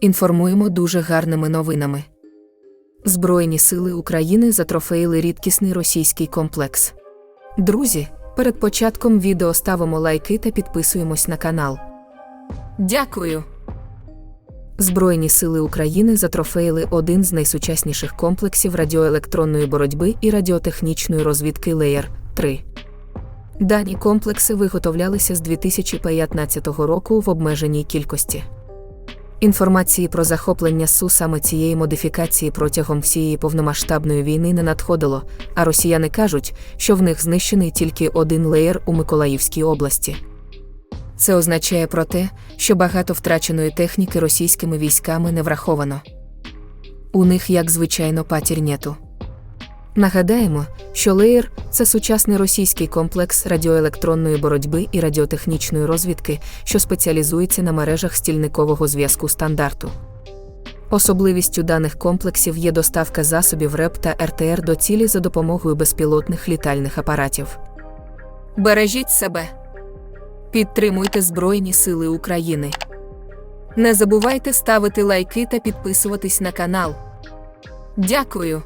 Інформуємо дуже гарними новинами. Збройні сили України затрофеїли рідкісний російський комплекс. Друзі, перед початком відео ставимо лайки та підписуємось на канал. Дякую. Збройні сили України затрофеїли один з найсучасніших комплексів радіоелектронної боротьби і радіотехнічної розвідки Леєр 3. Дані комплекси виготовлялися з 2015 року в обмеженій кількості. Інформації про захоплення СУ саме цієї модифікації протягом всієї повномасштабної війни не надходило, а росіяни кажуть, що в них знищений тільки один леєр у Миколаївській області. Це означає про те, що багато втраченої техніки російськими військами не враховано. У них, як звичайно, патір нету. Нагадаємо, що Леєр це сучасний російський комплекс радіоелектронної боротьби і радіотехнічної розвідки, що спеціалізується на мережах стільникового зв'язку стандарту. Особливістю даних комплексів є доставка засобів РЕП та РТР до цілі за допомогою безпілотних літальних апаратів. Бережіть себе. Підтримуйте Збройні Сили України. Не забувайте ставити лайки та підписуватись на канал. Дякую.